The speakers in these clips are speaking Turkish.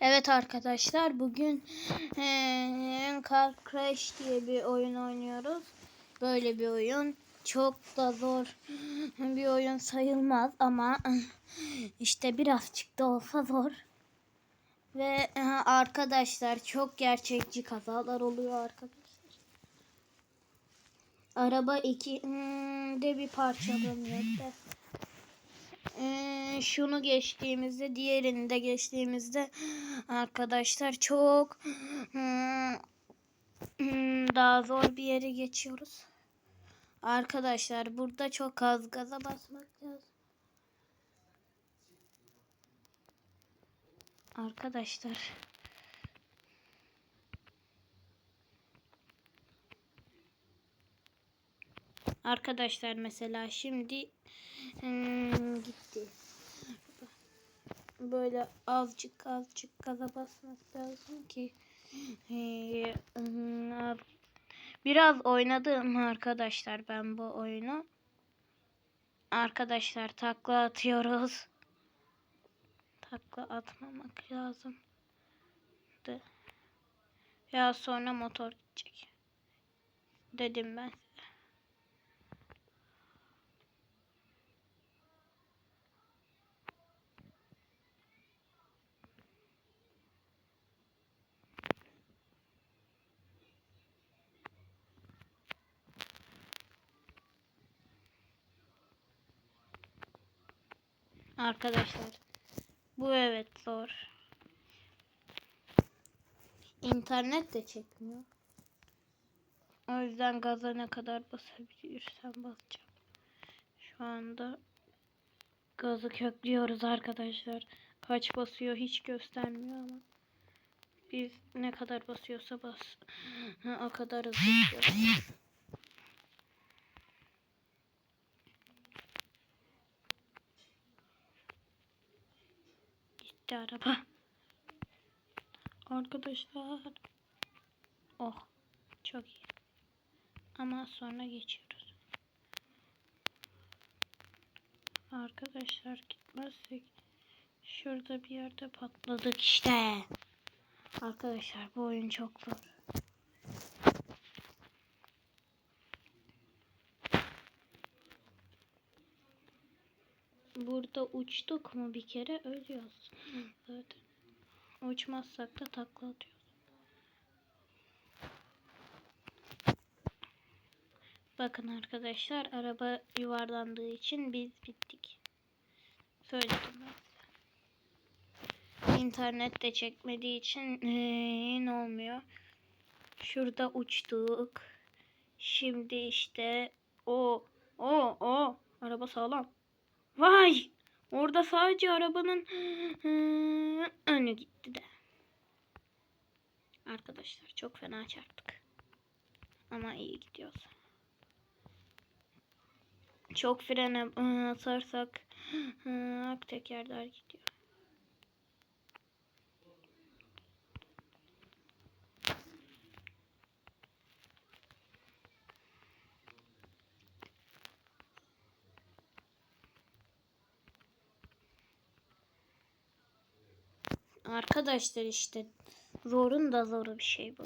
Evet arkadaşlar bugün Car Crash diye bir oyun oynuyoruz. Böyle bir oyun. Çok da zor bir oyun sayılmaz ama işte birazcık da olsa zor. Ve arkadaşlar çok gerçekçi kazalar oluyor arkadaşlar. Araba iki hmm, de bir parçalanıyor. Şunu geçtiğimizde diğerini de geçtiğimizde arkadaşlar çok hmm, hmm, daha zor bir yere geçiyoruz. Arkadaşlar burada çok az gaza basmak lazım. Arkadaşlar Arkadaşlar mesela şimdi hmm, gitti. Böyle azıcık azıcık gaza basmak lazım ki hmm, biraz oynadım arkadaşlar ben bu oyunu. Arkadaşlar takla atıyoruz. Takla atmamak lazım. Ya sonra motor gidecek. Dedim ben. Arkadaşlar bu evet zor. İnternet de çekmiyor. O yüzden gaza ne kadar basabilirsem basacağım. Şu anda gazı köklüyoruz arkadaşlar. Kaç basıyor hiç göstermiyor ama. Biz ne kadar basıyorsa bas. o kadar hızlı gidiyoruz. Gitti araba. Arkadaşlar. Oh. Çok iyi. Ama sonra geçiyoruz. Arkadaşlar gitmezsek şurada bir yerde patladık işte. Arkadaşlar bu oyun çok zor. Burada uçtuk mu bir kere ölüyoruz. Zaten. Uçmazsak da takla atıyoruz. Bakın arkadaşlar araba yuvarlandığı için biz bittik. Söyledim ben. İnternet de çekmediği için ee, ne olmuyor. Şurada uçtuk. Şimdi işte o o o araba sağlam. Vay! Orada sadece arabanın önü gitti de. Arkadaşlar çok fena çarptık. Ama iyi gidiyoruz. Çok frene atarsak ak tekerler gidiyor. Arkadaşlar işte zorun da zoru bir şey bu.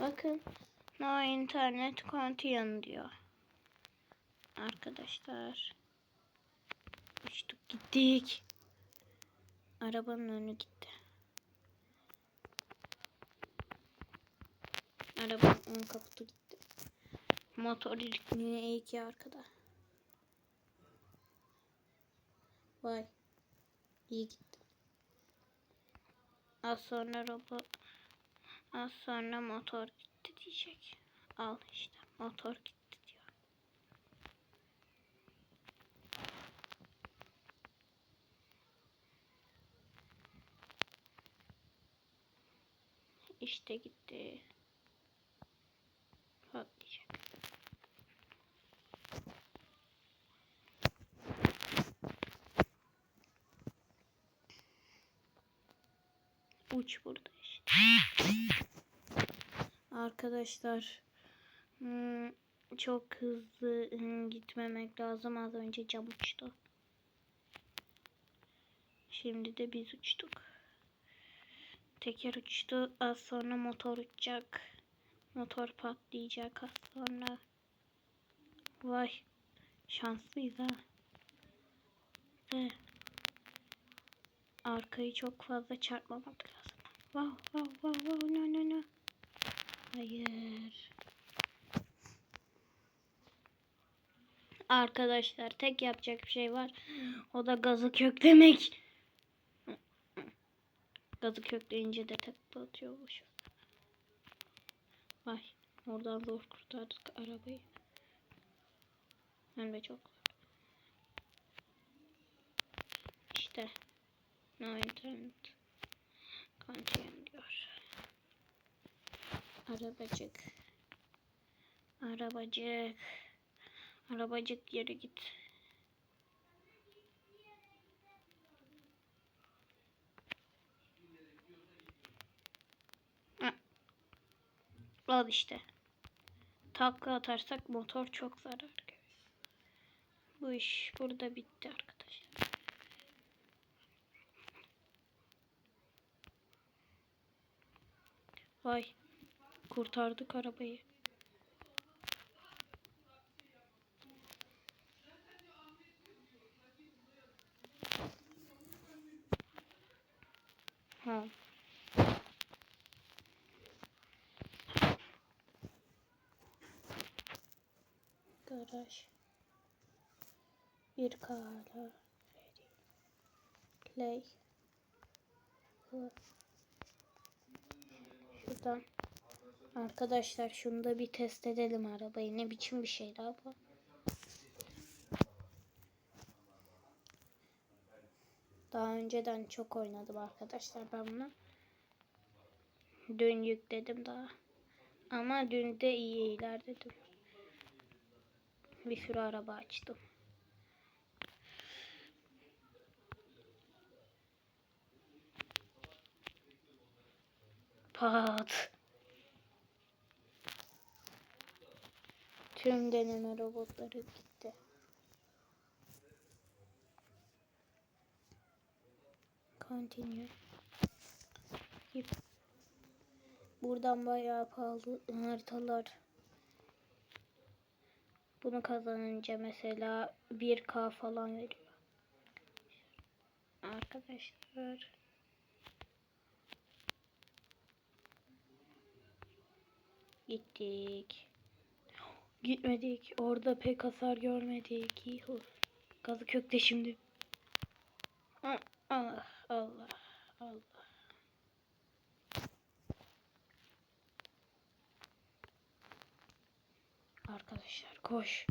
Bakın no internet connection diyor. Arkadaşlar. Uçtuk gittik. Arabanın önü gitti. Arabanın ön kaputu gitti. Motor yine iyi ki arkada. Vay. İyi gitti. Az sonra robot Az sonra motor gitti diyecek. Al işte motor gitti diyor. İşte gitti. Patlayacak. Uç burada işte. Arkadaşlar hmm, çok hızlı ıı, gitmemek lazım. Az önce cam uçtu. Şimdi de biz uçtuk. Teker uçtu. Az sonra motor uçacak. Motor patlayacak az sonra. Vay. Şanslıyız ha. Ve arkayı çok fazla çarpmamak lazım. Wow wow wow wow no no no. Hayır. Arkadaşlar tek yapacak bir şey var. O da gazı köklemek. Gazı kökleyince de takla atıyormuş. Vay. Oradan zor kurtardık arabayı. Hem de çok zor. İşte. No internet. Continue diyor. Arabacık. Arabacık. Arabacık geri git. Al işte. Takla atarsak motor çok zarar görüyor. Bu iş burada bitti arkadaşlar. Vay. Kurtardık arabayı. Ha. Garaj. Bir kara. Play. Hı. Şuradan. Arkadaşlar şunu da bir test edelim arabayı. Ne biçim bir şey daha bu. Daha önceden çok oynadım arkadaşlar ben bunu. Dün yükledim daha. Ama dün de iyi ilerledim. Bir sürü araba açtım. Pat. Tüm deneme robotları gitti. Continue. Gip. Buradan bayağı pahalı haritalar. Bunu kazanınca mesela 1K falan veriyor. Arkadaşlar. Gittik. Gitmedik. Orada pek hasar görmedik. Yuhu. Gazı kökte şimdi. Ah, Allah Allah Allah. Arkadaşlar koş.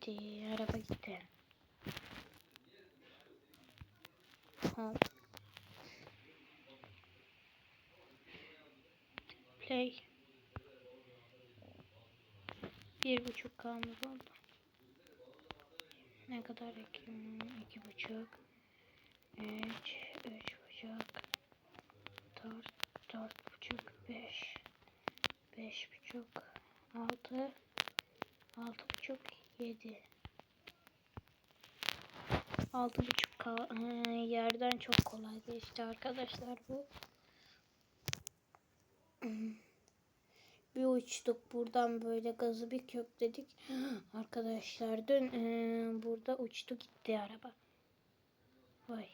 Gitti. Araba gitti. Hop. Play. Bir buçuk kalmış oldu. Ne kadar ekim? İki buçuk. Üç. Üç buçuk. Dört. Dört buçuk. Beş. Beş buçuk. Altı. Altı buçuk. Yedi. Altı buçuk ka- Ee, yerden çok kolay geçti arkadaşlar bu. Bir uçtuk buradan böyle gazı bir kökledik. Arkadaşlar dün ee, burada uçtu gitti araba. Vay.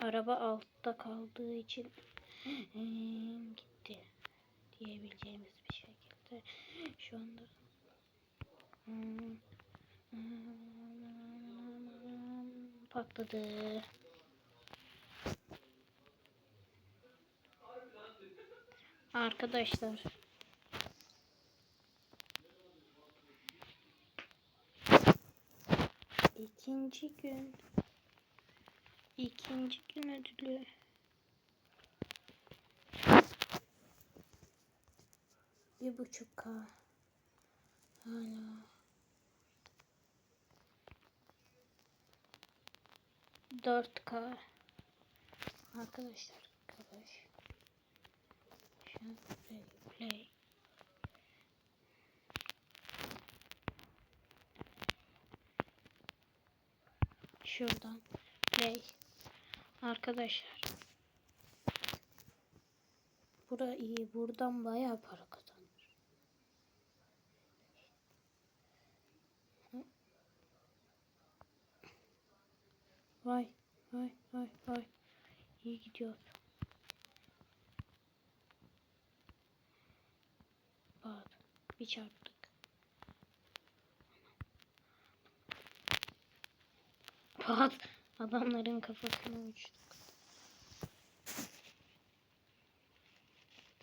Araba altta kaldığı için ee, gitti diyebileceğimiz bir şekilde. Şu anda. Patladı. Arkadaşlar. İkinci gün. İkinci gün ödülü. Bir buçuk K. Hala. 4K Arkadaşlar arkadaş. Şu play, play. Şuradan play. Arkadaşlar. Bura iyi buradan bayağı para Vay vay vay vay İyi gidiyor. Bak bir çarptık. Bak adamların kafasına uçtuk.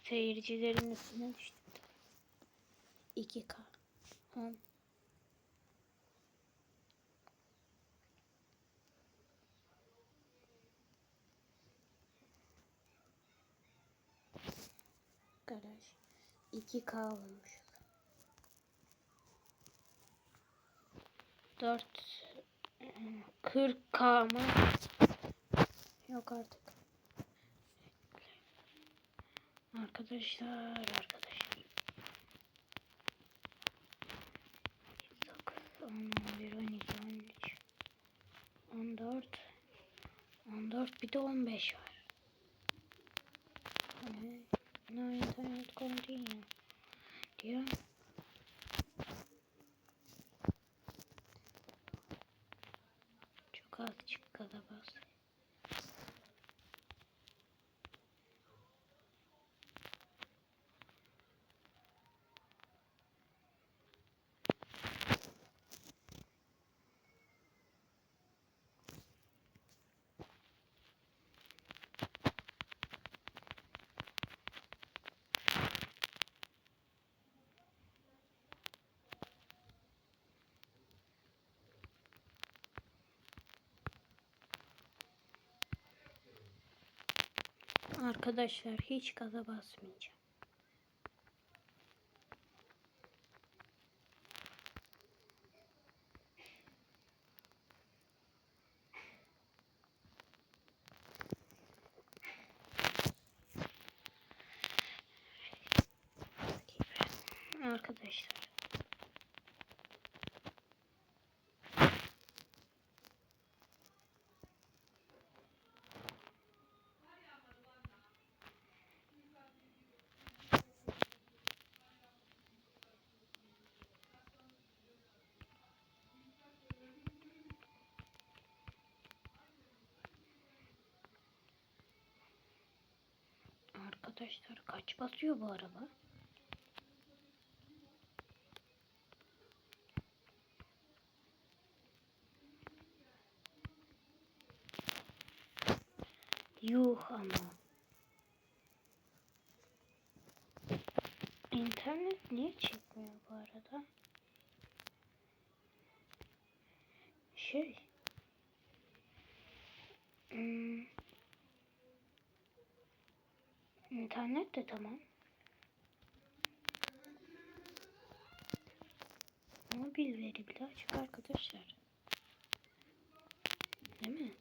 Seyircilerin üstüne düştük. 2K. 10. Garaj. 2K olmuş. 4 40K mı? Yok artık. Arkadaşlar, arkadaşlar. 9, 10, 11, 12, 13, 14, 14 bir de 15 var. Arkadaşlar hiç gaza basmayacağım. Arkadaşlar kaç basıyor bu araba? Yuh ama. İnternet niye çekmiyor bu arada? Şey. Hmm. İnternet de tamam. Mobil veri bile açık arkadaşlar. Değil mi?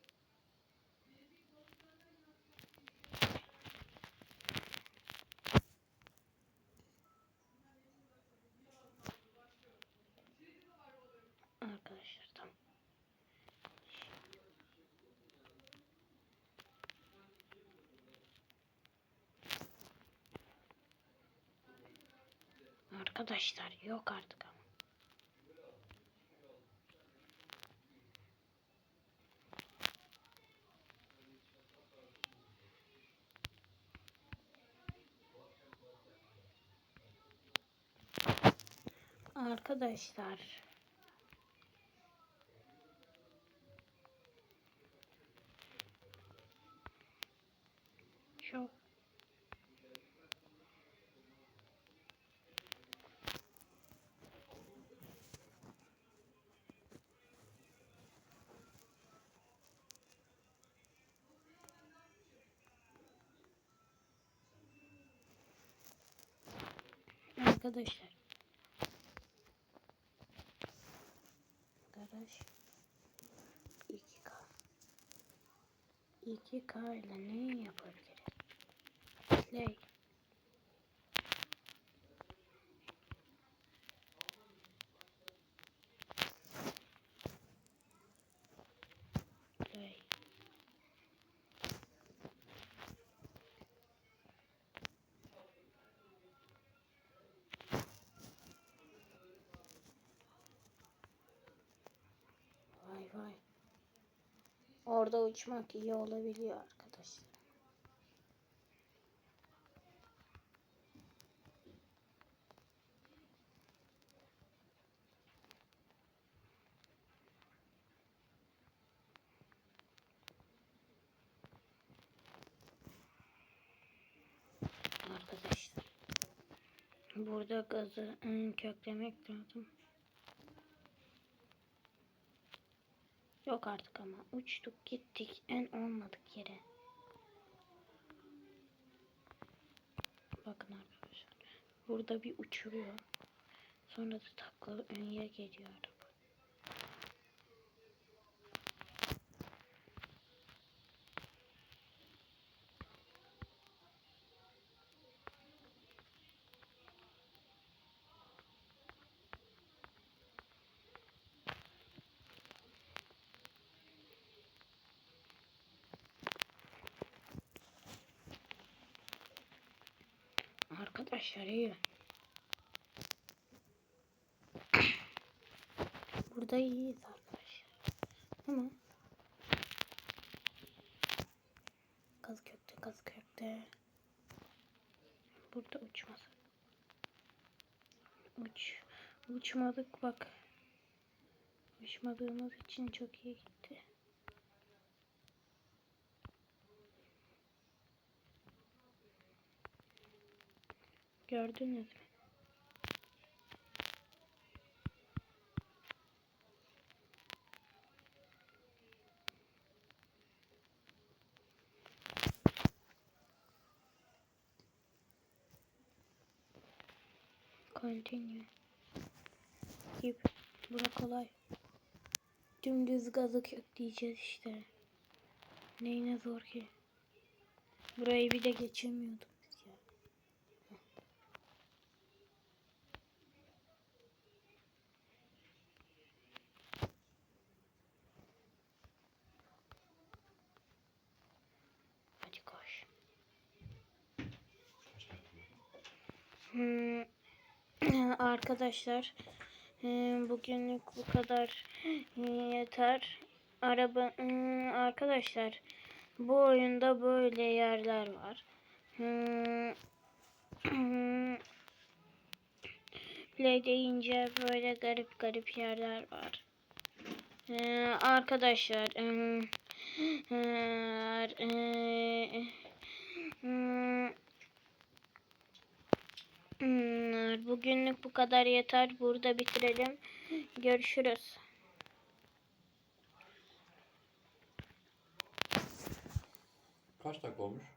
Arkadaşlar tamam. Arkadaşlar yok artık ama. Arkadaşlar çok Arkadaşlar. Garaj 2K. 2K ile ne yapabiliriz? Play. Play. Vay. Orada uçmak iyi olabiliyor arkadaşlar. Arkadaşlar. Burada gazı ım, köklemek lazım. Yok artık ama uçtuk gittik en olmadık yere. Bakın arkadaşlar. Burada bir uçuruyor. Sonra da takla önye geliyor araba. Arkadaşlar iyi. Burada iyiyiz arkadaşlar. Ama gaz kökte gaz kökte. Burada uçmasak. Uç. Uçmadık bak. Uçmadığımız için çok iyi gitti. Gördünüz mü? Continue. Gibi. Bura kolay. Dümdüz gazı kökleyeceğiz işte. Neyine zor ki? Burayı bir de geçemiyordum biz ya. Hadi koş. Hmm, arkadaşlar e, bugünlük bu kadar yeter. Araba arkadaşlar bu oyunda böyle yerler var. Play deyince böyle garip garip yerler var. Ee, arkadaşlar eğer, hmm, bugünlük bu kadar yeter. Burada bitirelim. Görüşürüz. Kaç dakika olmuş?